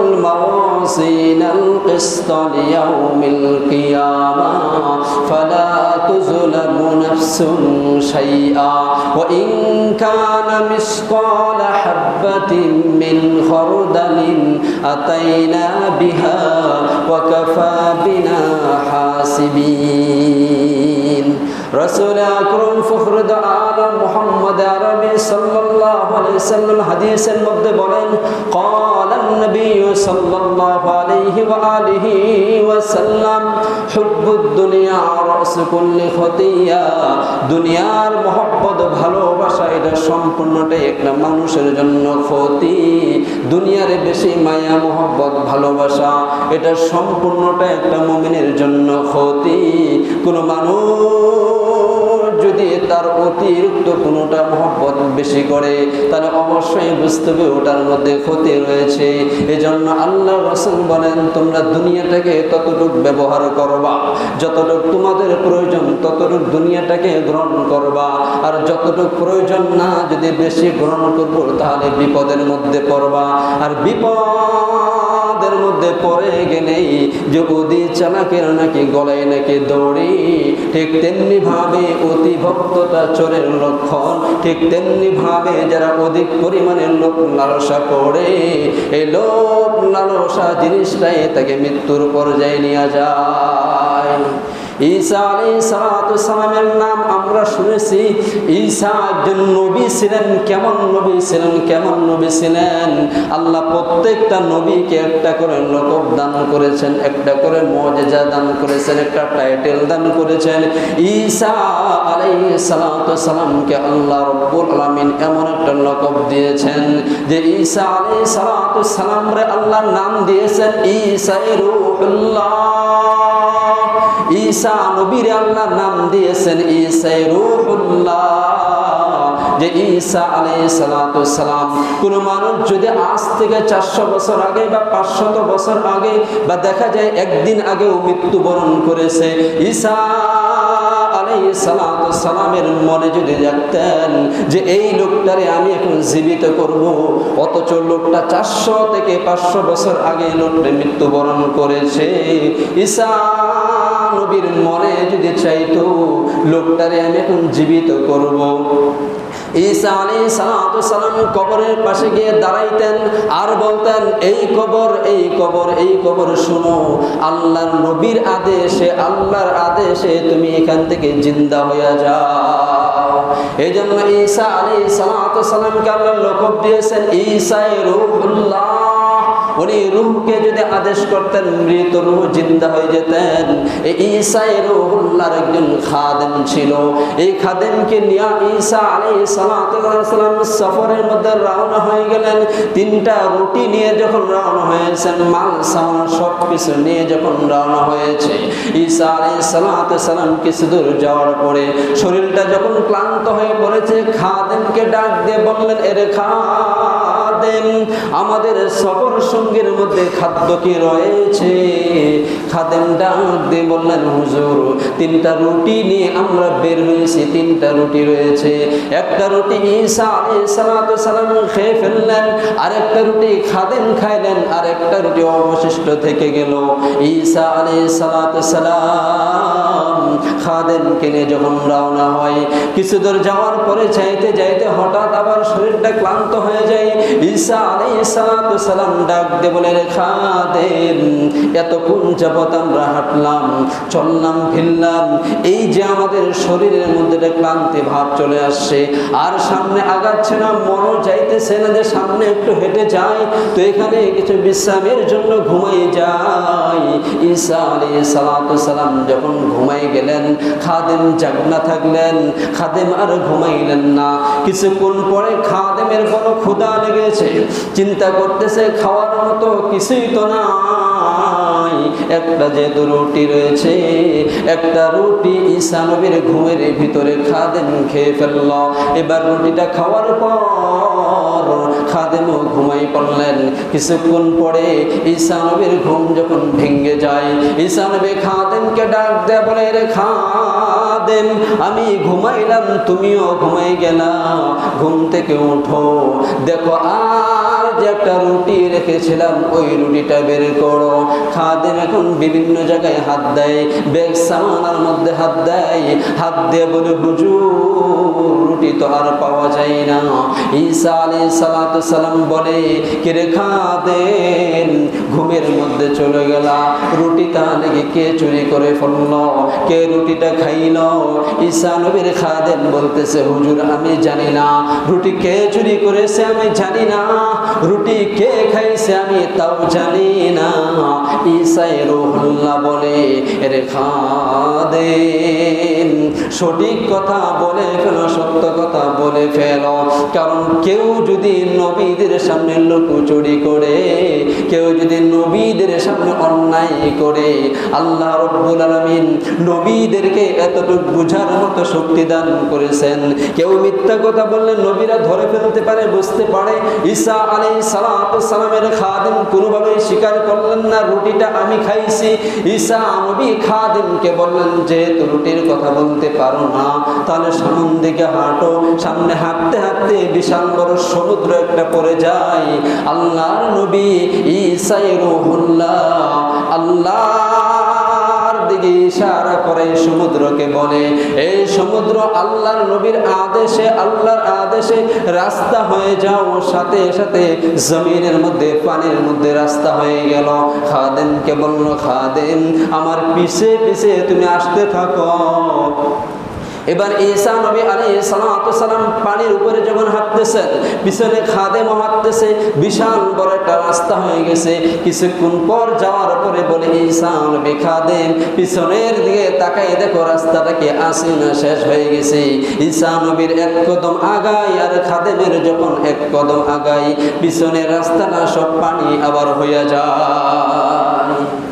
الموازين القسط ليوم القيامة. فلا تظلم نفس شيئا. وإن كان مثقال حبة من خردل أتينا بها وكفى بنا حاسبين. রসুল আকরম ফখরুদ আলম মোহাম্মদ আরবি সাল্লাল্লাহু আলাইহি সাল্লাম হাদিসের মধ্যে বলেন ক্বালান নবী সাল্লাল্লাহু আলাইহি عليه وآله وسلم حب الدنيا رأس كل خطيئة দুনিয়ার মহব্বত ভালোবাসা এটা সম্পূর্ণটাই একটা মানুষের জন্য ক্ষতি দুনিয়ার বেশি মায়া মহব্বত ভালোবাসা এটা সম্পূর্ণটা একটা মমিনের জন্য ক্ষতি কোনো মানুষ যদি তার অতিরিক্ত কোনোটা মহব্বত বেশি করে, তাহলে অবশ্যই বুঝতে হবে ওটার মধ্যে ক্ষতি রয়েছে। এজন্য আল্লাহ রসুল বলেন, তোমরা দুনিয়াটাকে ততটুক ব্যবহার করবা, যতটুক তোমাদের প্রয়োজন, ততটুক দুনিয়াটাকে গ্রহণ করবা। আর যতটুক প্রয়োজন না, যদি বেশি গ্রহণ করব, তাহলে বিপদের মধ্যে পড়বা। আর বিপদের মধ্যে পড়ে গেলেই যে অতি চালাকের নাকি গলায় নাকি দৌড়ি, ঠিক তেমনি ভাবে অতি ভক্ততা চোরের লক্ষণ, ঠিক তেমনি ভাবে যারা অধিক পরিমাণের লোক লালসা করে, এই লোক লালসা জিনিসটাই তাকে মৃত্যুর পর্যায়ে নিয়ে যায়। ঈসা আলী সালামের নাম আমরা শুনেছি। ঈসা একজন নবী ছিলেন, কেমন নবী ছিলেন, কেমন নবী ছিলেন? আল্লাহ প্রত্যেকটা নবীকে একটা করে লকব দান করেছেন, একটা করে মজেজা দান করেছেন, একটা টাইটেল দান করেছেন। ঈসা আলাই সালামকে আল্লাহ রব্বুল আলমিন এমন একটা লকব দিয়েছেন যে ঈসা সালাম রে আল্লাহ নাম দিয়েছেন ঈসা রুহুল্লাহ। ঈসা নবীর আল্লাহ নাম দিয়েছেন ঈসাই রুহুল্লাহ। যে ঈসা আলী সালাতাম কোন মানুষ যদি আজ থেকে চারশো বছর আগে বা পাঁচশত বছর আগে বা দেখা যায় একদিন আগেও মৃত্যুবরণ করেছে, ঈসা সালামের মনে যদি দেখতেন যে এই লোকটারে আমি এখন জীবিত করব, অথচ লোকটা চারশো থেকে পাঁচশো বছর আগে লোকটা মৃত্যুবরণ করেছে ঈসা নবীর মনে যদি চাইতো, লোকটারে আমি এখন জীবিত করব। ঈসা আলী সালাম কবরের পাশে গিয়ে দাঁড়াইতেন আর বলতেন, এই কবর এই কবর এই কবর শুনো, আল্লাহর নবীর আদেশে, আল্লাহর আদেশে তুমি এখান থেকে জিন্দা হইয়া যাও। এই জন্য ঈসা আলী সালামকে আল্লাহ দিয়েছেন, ঈসাই রুহুল্লাহ। উনি রুহকে যদি আদেশ করতেন, মৃত রুহ জিন্দা হয়ে যেতেন। ঈসাই রুহুল্লাহর একজন খাদেম ছিল। এই খাদেমকে নিয়ে ঈসা আলী সালাম সফরের মধ্যে রওনা হয়ে গেলেন। তিনটা রুটি নিয়ে যখন রওনা হয়েছেন, মাল সামান সব কিছু নিয়ে যখন রওনা হয়েছে, ঈসা আলী সালাম কিছু দূর যাওয়ার পরে শরীরটা যখন ক্লান্ত হয়ে পড়েছে, খাদেমকে ডাক দিয়ে বললেন, এর খা খাদেম আমাদের সবর সঙ্গীর মধ্যে খাদ্য কি রয়েছে? খাদেম ডাক বললেন, হুজুর, তিনটা রুটি নিয়ে আমরা বের হয়েছি, তিনটা রুটি রয়েছে। একটা রুটি সালাম খেয়ে ফেললেন আর একটা রুটি খাদেম খাইলেন আর একটা রুটি অবশিষ্ট থেকে গেল। ঈসা আলাইহিস সালাম খাদেম কিনে যখন রওনা হয়, কিছু দূর যাওয়ার পরে চাইতে যাইতে হঠাৎ আবার শরীরটা ক্লান্ত হয়ে যায়। ডাক দিয়ে বলে এতক্ষণ চললাম, ফিরলাম। এই যে আমাদের শরীরের মধ্যে ক্লান্তি ভাব চলে আসছে, আর সামনে আগাচ্ছে না না যে সামনে একটু হেঁটে যাই। তো এখানে কিছু বিশ্রামের জন্য ঘুমাই যাই। ঈসা আলাইহিস সালাম যখন ঘুমাই গেলেন, খাদেম জাগনা থাকলেন, খাদেম আর ঘুমাইলেন না। কিছুক্ষণ পরে খাদেমের বড় ক্ষুদা লেগেছে চিন্তা করতেছে খাওয়ার মতো কিছুই তো নাই। একটা যেহেতু রুটি রয়েছে, একটা রুটি ঈসা নবীর ঘুমের ভিতরে খাদেম খেয়ে ফেলল। এবার রুটিটা খাওয়ার পর খাদেমও ঘুমাই পড়লেন। কিছুক্ষণ পরে ঈসা নবীর ঘুম যখন ভেঙে যায়, ঈসা নবী খাদেমকে ডাক দেয় বলে, রে খাদেম, আমি ঘুমাইলাম, তুমিও ঘুমাই গেলা, ঘুম থেকে উঠো। দেখো আর যে একটা রুটি রেখেছিলাম, ওই রুটিটা বের করো। খাদেম এখন বিভিন্ন জায়গায় হাত দেয় ব্যাগ সামানার মধ্যে হাত দেয়। হাত দিয়ে বলে, হুজুর, রুটি তো আর পাওয়া যায় না। ঈসা আলী সালাম বলে কিরে খাদেন ঘুমের মধ্যে চলে গেলা। রুটিটা নাকি কে চুরি করে ফেলল? কে রুটিটা খাইল? ঈসা নবীর খাদেন বলতেছে, হুজুর, আমি জানি না। রুটি কে চুরি করেছে আমি জানি না। রুটি কে খাইছে আমি তাও জানি না। ঈসাই রুহুল্লাহ বলে রে খাদেন সঠিক কথা বলে ফেলো, সত্য কথা বলে ফেলো। কারণ কেউ যদি নবীদের সামনে লুকোচুরি করে, কেউ যদি নবীদের সামনে অন্যায় করে, আল্লাহ রব্বুল আলমিন নবীদেরকে এতটুকু বুঝার মতো শক্তি দান করেছেন। কেউ মিথ্যা কথা বললে নবীরা ধরে ফেলতে পারে, বুঝতে পারে। ঈসা সালামের স্বীকার করলেন না, রুটিটা আমি খাইছি। ঈসা নবী বললেন রুটির কথা বলতে পারো না, তাহলে সামন দিকে হাঁটো। সামনে হাঁটতে হাঁটতে বিশাল বড় সমুদ্র একটা পড়ে যায়। আল্লাহর নবী ঈসাই রুহুল্লাহ আল্লাহর দিকে ইশারা করে সমুদ্রকে বলে। এই সমুদ্র আল্লাহর নবীর আদেশে, আল্লাহর আদেশে রাস্তা হয়ে যাও সাথে সাথে জমিনের মধ্যে, পানির মধ্যে রাস্তা হয়ে গেল। খাদেমকে বলল খাদেম আমার পিছে পিছে তুমি আসতে থাকো। এবার ঈসা নবী আলী সালাম পানির উপরে যখন হাঁটতেছেন, পিছনে খাদে হাঁটতেছে, বিশাল বড় একটা রাস্তা হয়ে গেছে। কিছুক্ষণ পর যাওয়ার পরে বলে, ঈসা নবী খাদেম, পিছনের দিকে তাকাই দেখো রাস্তাটাকে আসি না শেষ হয়ে গেছে। ঈসা নবীর এক কদম আগাই আর খাদেমের যখন এক কদম আগাই, পিছনের রাস্তাটা সব পানি আবার হইয়া যায়।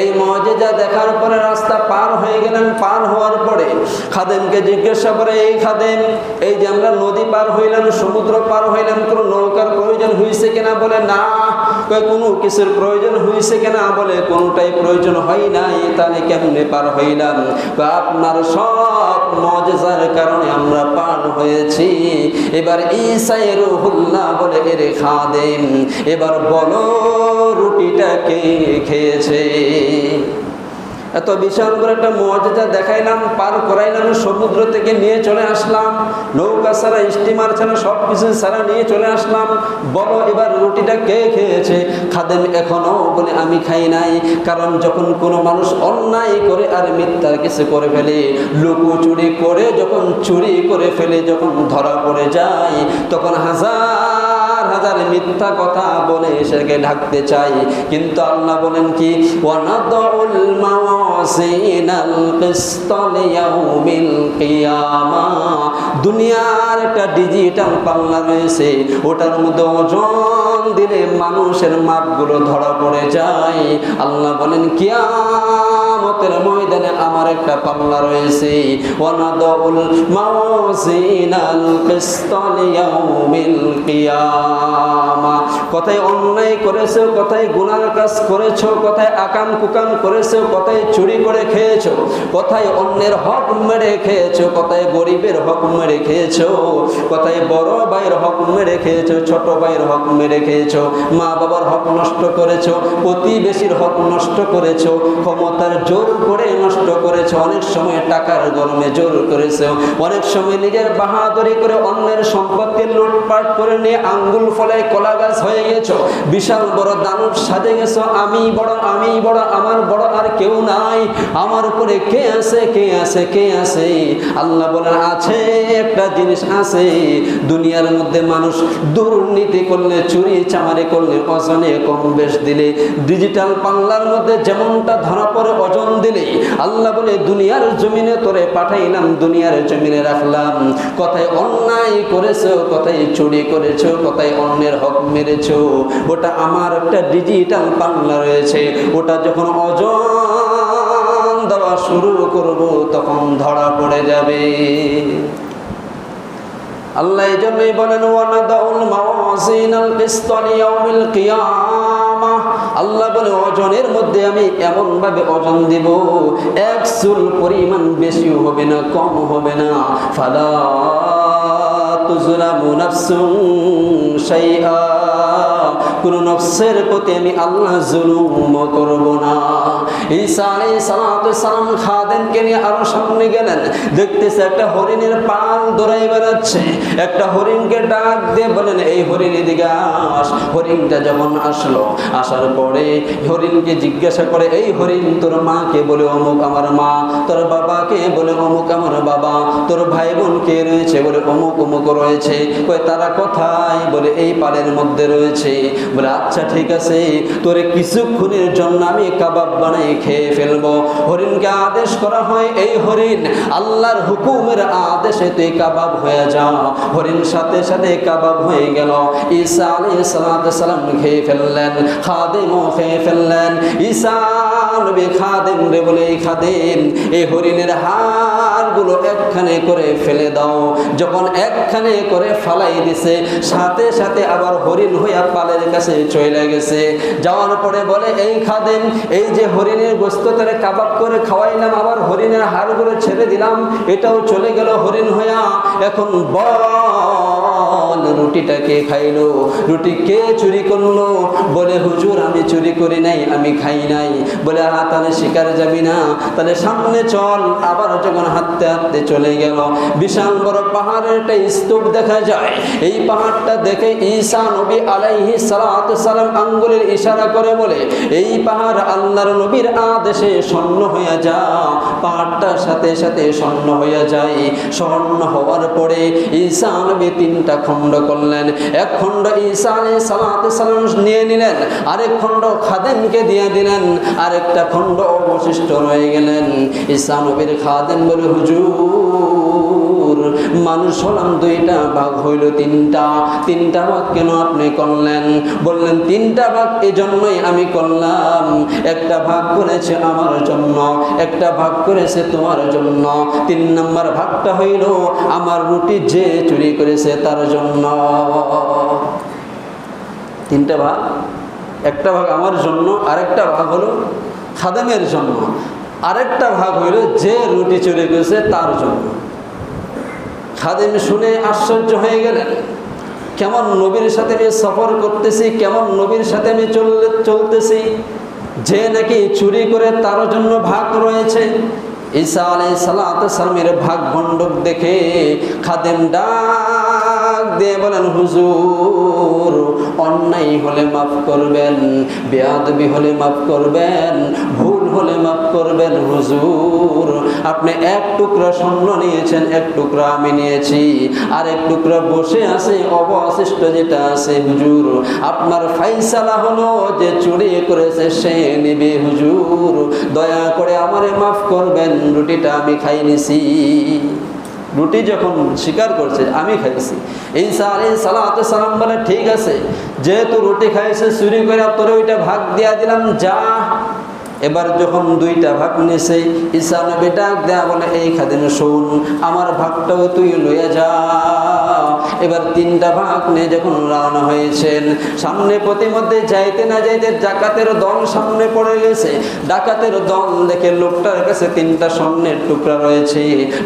এই মজেজা দেখার পরে রাস্তা পার হয়ে গেলেন পার হওয়ার পরে খাদেমকে জিজ্ঞাসা করে, এই খাদেম, এই যে আমরা নদী পার হইলাম, সমুদ্র পার হইলাম, কোনো নৌকার প্রয়োজন হয়েছে কিনা? বলে, না কোনো কিছুর প্রয়োজন হয়েছে কিনা? বলে, কোনোটাই প্রয়োজন হয় নাই তাহলে কেমনে পার হইলাম? আপনার সব মজার কারণে আমরা পার হয়েছি। এবার ইসাই রুহুল্লাহ বলে, এরে খাদেম, এবার বলো রুটিটাকে খেয়েছে? এত বিশাল করে একটা মজা দেখাইলাম, পার করাইলাম, সমুদ্র থেকে নিয়ে চলে আসলাম। নৌকা ছাড়া, স্টিমার ছাড়া সব কিছু ছাড়া নিয়ে চলে আসলাম। বলো, এবার রুটিটা কে খেয়েছে? খাদেম এখনও বলে, আমি খাই নাই। কারণ যখন কোনো মানুষ অন্যায় করে আর মিথ্যার কিছু করে ফেলে, লুকু চুরি করে, যখন চুরি করে ফেলে, যখন ধরা পড়ে যায়, তখন হাজার হাজার হাজার মিথ্যা কথা বলে সেটাকে ঢাকতে চাই। কিন্তু আল্লাহ বলেন কি দুনিয়ার একটা ডিজিটাল পাল্লা রয়েছে, ওটার মধ্যে ওজন দিলে মানুষের মাপগুলো ধরা পড়ে যায়। আল্লাহ বলেন কিয়ামতের ময়দানে আমার একটা পাল্লা রয়েছে। ওয়ানাদউল মাওয়াসিনাল কিসত লিয়াউমিল কিয়ামা। কথায় অন্যায় করেছ কথায় গুনার কাজ করেছ কথায় আকাম কুকাম করেছ কথায় চুরি করে খেয়েছ কথায় অন্যের হক মেরে খেয়েছো কথায় গরিবের হক মেরে খেয়েছো কথায় বড় ভাইয়ের হক মেরে খেয়েছো, ছোট ভাইয়ের হক মেরে খেয়েছো, মা বাবার হক নষ্ট করেছ, প্রতিবেশীর হক নষ্ট করেছ, ক্ষমতার জোর করে নষ্ট করেছ, অনেক সময় টাকার গরমে জোর করেছ, অনেক সময় নিজের বাহাদুরি করে অন্যের সম্পত্তি লুটপাট করে নিয়ে আঙ্গুল ফলে কলা গাছ হয়ে গেছো বিশাল বড় দানব সাজে গেছো আমি বড় আমি বড়, আমার বড় আর কেউ নাই। আমার উপরে কে আছে কে আছে কে আছে? আল্লাহ বলেন, আছে, একটা জিনিস আছে। দুনিয়ার মধ্যে মানুষ দুর্নীতি করলে, চুরি চামারি করলে ওজনে কম বেশ দিলে। ডিজিটাল পাল্লার মধ্যে যেমনটা ধরা পড়ে ওজন দিলে। আল্লাহ বলে, দুনিয়ার জমিনে তোরে পাঠাইলাম, দুনিয়ার জমিনে রাখলাম। কথায় অন্যায় করেছ, কথায় চুরি করেছ, কথায় অন্যের হক মেরেছো। ওটা আমার একটা ডিজিটাল পাল্লা রয়েছে। ওটা যখন ওজন দেওয়া শুরু করব, তখন ধরা পড়ে যাবে। আল্লাহ এই জন্যই বলেন আল্লাহ বলে ওজনের মধ্যে আমি এমন ভাবে ওজন দিব, এক চুল পরিমাণ বেশিও হবে না কম হবে না। ফালা তুজলামু নাফসুন শাইআ। কোন নফসের প্রতি আমি আল্লাহ জুলুম করব না। ঈসা সালাম খাদেমকে নিয়ে আরও সামনে গেলেন। দেখতেছে একটা হরিণের দৌড়াই বেড়াচ্ছে। একটা হরিণকে ডাক দিয়ে বলেন এই হরিণ এদিকে আস। হরিণটা আসলো, আসার পরে হরিণকে জিজ্ঞাসা করে, এই হরিণ তোর মাকে? বলে, অমুক আমার মা। তোর বাবাকে? বলে, অমুক আমার বাবা। তোর ভাই বোন কে রয়েছে? বলে, অমুক অমুক রয়েছে। তারা কোথায়? বলে, এই পালের মধ্যে রয়েছে। বলে আচ্ছা ঠিক আছে। তোরে কিছুক্ষণের জন্য আমি কাবাব বানাই খেয়ে ফেলব। হরিণকে আদেশ করা হয়, এই হরিণ, আল্লাহর হুকুমের আদেশে তুই কাবাব হয়ে যা। হরিণ সাথে সাথে কাবাব হয়ে গেল। ঈসা সালাতু সালাম খেয়ে ফেললেন, খাদেমও খেয়ে ফেললেন। ঈসা নবী খাদেম রে বলে, এই খাদেম, এই হরিণের হাড়গুলো একখানে করে ফেলে দাও। যখন একখানে করে ফালাই দিছে, সাথে সাথে আবার হরিণ হইয়া পালের কাছে চলে গেছে। যাওয়ার পরে বলে, এই খাদেম, এই যে হরিণের গোস্ত করে কাবাব করে খাওয়াইলাম, আবার হরিণের হাড়গুলো ছেড়ে দিলাম, এটাও চলে গেল হরিণ হইয়া এখন বল রুটিটা কে খাইলো। রুটি কে চুরি করল? বলে, হুজুর, আমি চুরি করি নাই, আমি খাই নাই। বলে হা তাহলে শিকার যাবি না। তাহলে সামনে চল। আবার যখন হাঁটতে হাঁটতে চলে গেল, বিশাল বড় পাহাড়ের একটা স্তূপ দেখা যায়। এই পাহাড়টা দেখে ঈসা নবী আলাইহি সালাতু সালাম আঙ্গুলের ইশারা করে বলে, এই পাহাড় আল্লাহর নবীর আদেশে স্বর্ণ হয়ে যা পাহাড়টার সাথে সাথে স্বর্ণ হয়ে যায়। স্বর্ণ হওয়ার পরে ঈসা নবী তিনটা খণ্ড করলেন। এক খণ্ড ঈসা সালাতু সালাম নিয়ে নিলেন, আরেক খণ্ড খাদেমকে দিয়ে দিলেন, আরেকটা খণ্ড অবশিষ্ট রয়ে গেলেন। ঈসা নবীর খাদেম বলে, হুজুর মানুষ হলাম দুইটা ভাগ হইল তিনটা। তিনটা ভাগ কেন আপনি করলেন? বললেন, তিনটা ভাগ এই জন্যই আমি করলাম। একটা ভাগ করেছে আমার জন্য, একটা ভাগ করেছে তোমার জন্য। তিন নম্বর ভাগটা হইল আমার রুটি যে চুরি করেছে তার জন্য। তিনটা ভাগ একটা ভাগ আমার জন্য, আরেকটা ভাগ হলো খাদেমের জন্য। আরেকটা ভাগ হইল যে রুটি চুরি করেছে তার জন্য। খাদেম শুনে আশ্চর্য হয়ে গেলেন। কেমন নবীর সাথে আমি সফর করতেছি, কেমন নবীর সাথে আমি চললে চলতেছি, যে নাকি চুরি করে তার জন্য ভাগ রয়েছে। ঈসা আলাই সালামের ভাগ ভণ্ডক দেখে খাদেম ডাক দিয়ে বলেন, হুজুর, অন্যায় হলে মাফ করবেন, বেয়াদবি হলে মাফ করবেন, ভুল হলে মাফ করবেন, হুজুর, আপনি এক টুকরা স্বর্ণ নিয়েছেন, এক টুকরা আমি নিয়েছি, আর এক টুকরা বসে আছে, অবশিষ্ট যেটা আছে, হুজুর, আপনার ফাইসালা হলো যে চুরি করেছে, সে নিবে, হুজুর, দয়া করে আমারে মাফ করবেন, রুটিটা আমি খাই নিছি রুটি যখন স্বীকার করছে, আমি খাইছি এই সালে হাতে সালাম বলে, ঠিক আছে, যেহেতু রুটি খাইছে, চুরি করে তোরে ওইটা ভাগ দিয়া দিলাম, যা। এবার যখন দুইটা ভাগ নিয়েছে ঈসা নবী ডাক দেয়া বলে, এই খাদিন শোন, আমার ভাগটাও তুই লইয়া যা। এবার তিনটা ভাগ নিয়ে যখন রওনা হয়েছেন, সামনে প্রতিমধ্যে যাইতে না যাইতে ডাকাতের দল সামনে পড়ে গেছে। ডাকাতের দল দেখে লোকটার কাছে তিনটা স্বর্ণের টুকরা রয়েছে।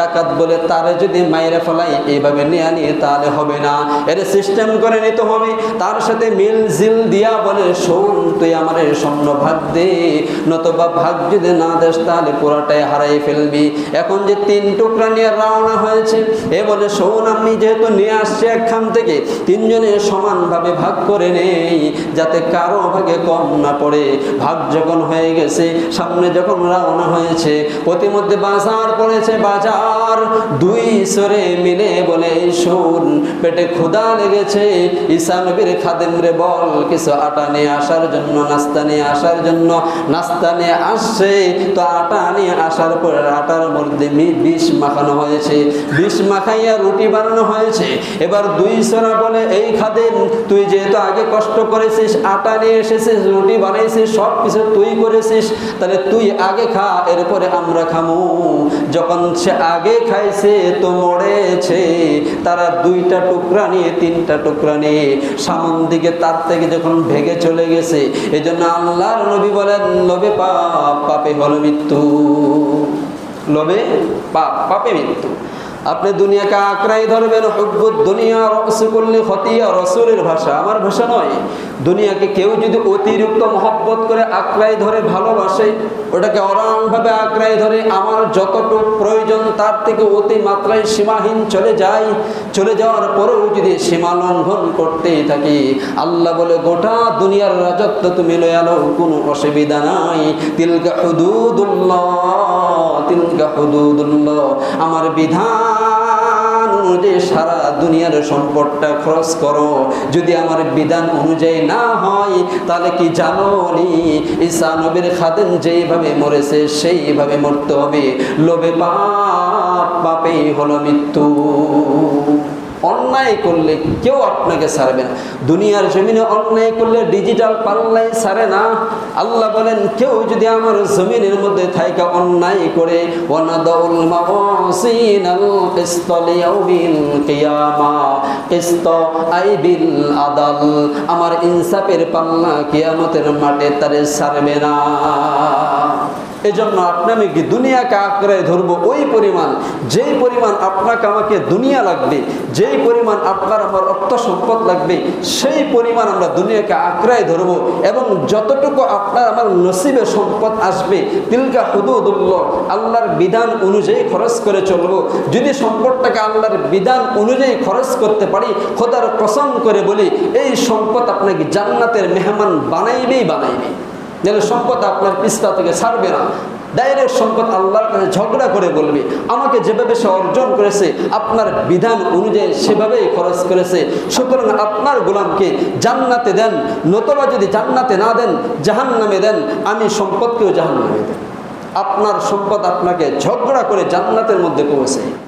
ডাকাত বলে, তারে যদি মাইরে ফেলাই, এইভাবে নিয়ে তাহলে হবে না। এর সিস্টেম করে নিতে হবে। তার সাথে মিল জিল দিয়া বলে, শোন, তুই আমার স্বর্ণ ভাগ দে। নতবা ভাগ যদি না দেস, তাহলে পুরাটাই হারাই ফেলবি। এখন যে তিন টুকরা নিয়ে রওনা হয়েছে, এ বলে, শোন, আমি যেহেতু নিয়ে আসছি একখান থেকে তিনজনে সমানভাবে ভাগ করে নেই, যাতে কারও ভাগে কম না পড়ে। ভাগ যখন হয়ে গেছে, সামনে যখন রওনা হয়েছে প্রতিমধ্যে বাজার পড়েছে বাজার। দুই সরে মিলে বলে, শোন, পেটে ক্ষুধা লেগেছে। ঈসা নবীর খাদেম বল, কিছু আটা নিয়ে আসার জন্য, নাস্তা নিয়ে আসার জন্য। নাস্তা নিয়ে আসছে, তো আটা নিয়ে আসার পর আটার মধ্যে বিষ মাখানো হয়েছে। বিষ মাখাইয়া রুটি বানানো হয়েছে। এবার দুই সোনা বলে, এই খাদেম, তুই যেহেতু আগে কষ্ট করেছিস, আটা নিয়ে এসেছিস, রুটি বানিয়েছিস সব কিছু তুই করেছিস, তাহলে তুই আগে খা, এরপরে আমরা খামু। যখন সে আগে খাইছে, তো মরেছে। তারা দুইটা টুকরা নিয়ে, তিনটা টুকরা নিয়ে, সামন দিকে, তার থেকে যখন ভেগে চলে গেছে এই জন্য আল্লাহর নবী বলেন, লোভে পাপ, পাপে হলো মৃত্যু। লোভে পাপ, পাপে মৃত্যু। আপনি দুনিয়াকে আঁকড়াই ধরবেন, হুব্বুদ দুনিয়া, রস রসুকুল্লি খতিয়া, রসুলের ভাষা। আমার ভাষা নয়। দুনিয়াকে কেউ যদি অতিরিক্ত মহব্বত করে আঁকড়াই ধরে, ভালোবাসে, ওটাকে অরামভাবে আঁকড়াই ধরে, আমার যতটুকু প্রয়োজন তার থেকে অতি মাত্রায় সীমাহীন চলে যায় চলে যাওয়ার পরেও যদি সীমা লঙ্ঘন করতেই থাকি, আল্লাহ বলে, গোটা দুনিয়ার রাজত্ব তুমি লয়ালো কোনো অসুবিধা নাই। তিলকা হুদুদুল্লাহ তিলকা হুদুদুল্লাহ, আমার বিধান অনুযায়ী সারা দুনিয়ার সম্পদটা খরচ করো। যদি আমার বিধান অনুযায়ী না হয়, তাহলে কি জানো নি ঈসা নবীর খাদেন যেইভাবে মরেছে, সেইভাবে মরতে হবে। লোভে পাপ, পাপেই হলো মৃত্যু। অন্যায় করলে কেউ আপনাকে ছাড়বে দুনিয়ার জমিনে অন্যায় করলে ডিজিটাল পাল্লাই সারে না। আল্লাহ বলেন, কেউ যদি আমার জমিনের মধ্যে থাইকা অন্যায় করে আদাল, আমার ইনসাফের পাল্লা কিয়ামতের মাঠে তারে ছাড়বে না। এজন্য আপনি আমি কি দুনিয়াকে আঁকড়ে ধরবো? ওই পরিমাণ, যেই পরিমাণ আপনাকে আমাকে দুনিয়া লাগবে, যেই পরিমাণ আপনার আমার অর্থ সম্পদ লাগবে, সেই পরিমাণ আমরা দুনিয়াকে আঁকড়ায় ধরবো। এবং যতটুকু আপনার আমার নসিবে সম্পদ আসবে, তিলকা হুদুদুল্লাহ, আল্লাহর বিধান অনুযায়ী খরচ করে চলবো। যদি সম্পদটাকে আল্লাহর বিধান অনুযায়ী খরচ করতে পারি, খোদার কসম করে বলি, এই সম্পদ আপনাকে জান্নাতের মেহমান বানাইবেই বানাইবে। যেন সম্পদ আপনার পিস্তা থেকে ছাড়বে না। ডাইরেক্ট সম্পদ আল্লাহর কাছে ঝগড়া করে বলবে। আমাকে যেভাবে সে অর্জন করেছে, আপনার বিধান অনুযায়ী সেভাবেই খরচ করেছে। সুতরাং আপনার গোলামকে জান্নাতে দেন, নতবা যদি জান্নাতে না দেন জাহান নামে দেন, আমি সম্পদকেও জাহান নামে দেন আপনার সম্পদ আপনাকে ঝগড়া করে জান্নাতের মধ্যে পৌঁছে।